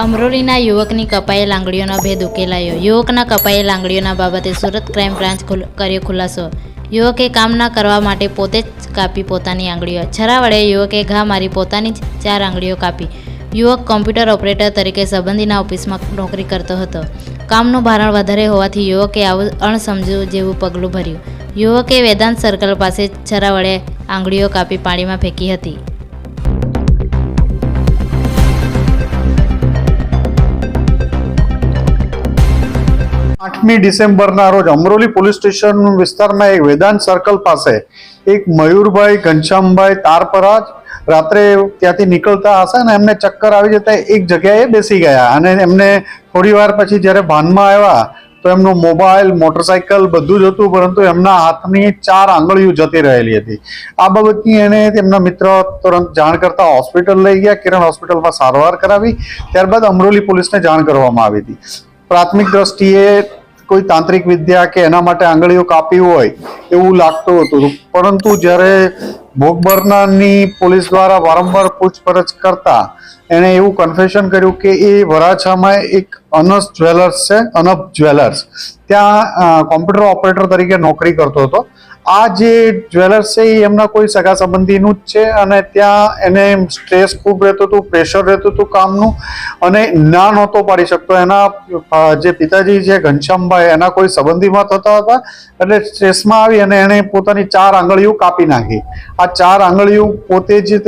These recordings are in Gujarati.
અમરોલીના યુવકની કપાયેલ આંગળીઓનો ભેદ ઉકેલાયો. યુવકના કપાયેલ આંગળીઓના બાબતે સુરત ક્રાઇમ બ્રાન્ચ કર્યો ખુલાસો. યુવકે કામ ના કરવા માટે પોતે જ કાપી પોતાની આંગળીઓ. છરા વડે યુવકે ઘા મારી પોતાની જ ચાર આંગળીઓ કાપી. યુવક કોમ્પ્યુટર ઓપરેટર તરીકે સંબંધીના ઓફિસમાં નોકરી કરતો હતો. કામનું ભારણ વધારે હોવાથી યુવકે આવું અણસમજુ જેવું પગલું ભર્યું. યુવકે વેદાંત સર્કલ પાસે છરા વડે આંગળીઓ કાપી પાણીમાં ફેંકી હતી. આઠમી ડિસેમ્બરના રોજ અમરોલી પોલીસ સ્ટેશન વિસ્તારમાં એક વેદાંત સર્કલ પાસે એક મયુરભાઈ ઘનશ્યામભાઈ તારપરા રાત્રે ત્યાંથી નીકળતા હશે ને એમને ચક્કર આવી જતા એક જગ્યાએ બેસી ગયા અને એમને થોડી વાર પછી જ્યારે ભાનમાં આવ્યા તો એમનો મોબાઈલ, મોટરસાયકલ બધું જ હતું, પરંતુ એમના હાથની ચાર આંગળીઓ જતી રહેલી હતી. આ બાબતની એને તેમના મિત્ર તુરંત જાણ કરતા હોસ્પિટલ લઈ ગયા. કિરણ હોસ્પિટલમાં સારવાર કરાવી. ત્યારબાદ અમરોલી પોલીસને જાણ કરવામાં આવી હતી. પ્રાથમિક દ્રષ્ટિએ કોઈ તાંત્રિક વિદ્યા કે એના માટે આંગળીઓ કાપી હોય એવું લાગતું હતું. પરંતુ જ્યારે ભોગબરનાની પોલીસ દ્વારા વારંવાર પૂછપરછ કરતા એણે એવું કન્ફેશન કર્યું કે એ વરાછામાં એક અનસ જ્વેલર્સ છે, અનપ જ્વેલર્સ. ત્યાં કોમ્પ્યુટર ઓપરેટર તરીકે નોકરી કરતો હતો. આ જે જ્વેલર્સ છે, એ એમના કોઈ સગા સંબંધીનું જ છે અને ત્યાં એને સ્ટ્રેસ ખૂબ રહેતું હતું પ્રેશર રહેતું હતું કામનું અને ના નહોતો પાડી શકતો. એના જે પિતાજી છે, ઘનશ્યામભાઈ, એના કોઈ સંબંધીમાં થતા હતા એટલે સ્ટ્રેસમાં આવી અને એણે પોતાની ચાર આંગળીઓ કાપી નાખી. આ ચાર આંગળીઓ પોતે જ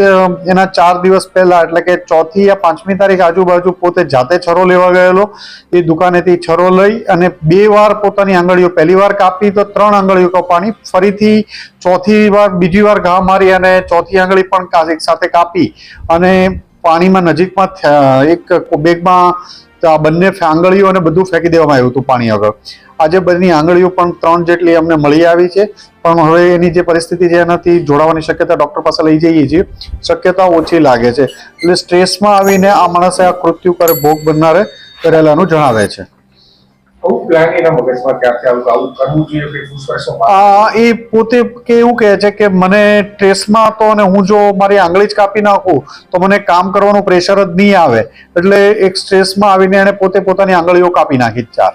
એના ચાર દિવસ પહેલાં, એટલે કે ચોથી યા પાંચમી તારીખ આજુબાજુ પોતે જાતે છરો લેવા ગયેલો. એ દુકાનેથી છરો લઈ અને બે વાર પોતાની આંગળીઓ પહેલી વાર કાપી તો ત્રણ આંગળીઓ કપાણી ફરીથી ચોથી વાર, બીજી વાર ઘા મારી અને ચોથી આંગળી પણ એક સાથે કાપી અને પાણીમાં નજીકમાં એક બેગમાં બંને આંગળીઓ અને બધું ફેંકી દેવામાં આવ્યું હતું પાણી આગળ આજે બધી આંગળીઓ પણ ત્રણ જેટલી અમને મળી આવી છે, પણ હવે એની જે પરિસ્થિતિ છે એનાથી જોડાવાની શક્યતા ડૉક્ટર પાસે લઈ જઈએ છીએ. શક્યતા ઓછી લાગે છે. એટલે સ્ટ્રેસમાં આવીને આ માણસે આ કૃત્યુ ભોગ બનનારે કરેલાનું જણાવે છે. એ પોતે કે એવું કહે છે કે મને ટ્રેસમાં હતો અને હું જો મારી આંગળી જ કાપી નાખું, તો મને કામ કરવાનું પ્રેશર જ નહીં આવે. એટલે એક સ્ટ્રેસમાં આવીને એને પોતે પોતાની આંગળીઓ કાપી નાખી ચાર.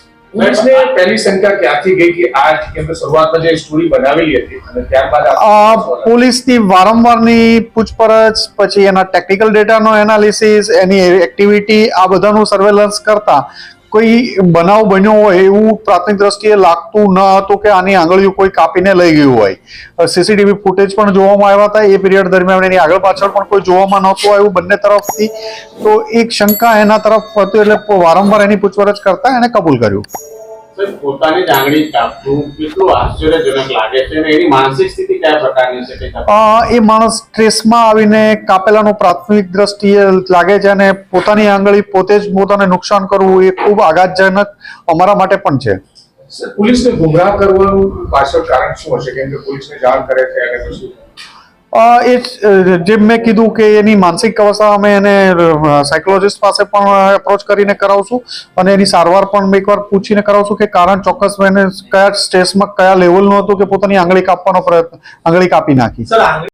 પોલીસને પહેલી શંકા ક્યાંથી ગઈ કે આ કેમ કે શરૂઆતમાં જે સ્ટોરી બનાવેલી હતી અને ત્યારબાદ આ આ પોલીસની વારંવારની પૂછપરછ પછી એના ટેકનિકલ ડેટાનો એનાલિસિસ એની એક્ટિવિટી આ બધાનું સર્વેલન્સ કરતા કોઈ બનાવ બન્યો હોય એવું પ્રાથમિક દ્રષ્ટિએ લાગતું ન હતું કે આની આંગળીઓ કોઈ કાપીને લઈ ગયું હોય. સીસીટીવી ફૂટેજ પણ જોવામાં આવ્યા હતા. એ પીરિયડ દરમિયાન એની આગળ પાછળ પણ કોઈ જોવામાં નહોતું આવ્યું બંને તરફથી. તો એક શંકા એના તરફ હતી એટલે વારંવાર એની પૂછપરછ કરતા એને કબૂલ કર્યું. પોતાની આંગળી કાપવું કેટલું આશ્ચર્યજનક લાગે છે અને એની માનસિક સ્થિતિ કયા પ્રકારની છે એ માણસ સ્ટ્રેસમાં આવીને કાપેલાનું પ્રાથમિક દ્રષ્ટિએ લાગે છે અને પોતાની આંગળી પોતે જ પોતાને નુકસાન કરવું એ ખૂબ આઘાતજનક અમારા માટે પણ છે. પોલીસને ગુમરાહ કરવાનું પાછળ કારણ શું હશે? કેમ કે પોલીસને જાણ કરે છે અને પછી એ જ, મેં કીધું કે એની માનસિક અવસ્થા અમે એને સાયકોલોજીસ્ટ પાસે પણ એપ્રોચ કરીને કરાવશું અને એની સારવાર પણ એકવાર પૂછીને કરાવશું કે કારણ ચોક્કસ એને કયા સ્ટેજમાં કયા લેવલનું હતું કે પોતાની આંગળી કાપવાનો પ્રયત્ન આંગળી કાપી નાખી.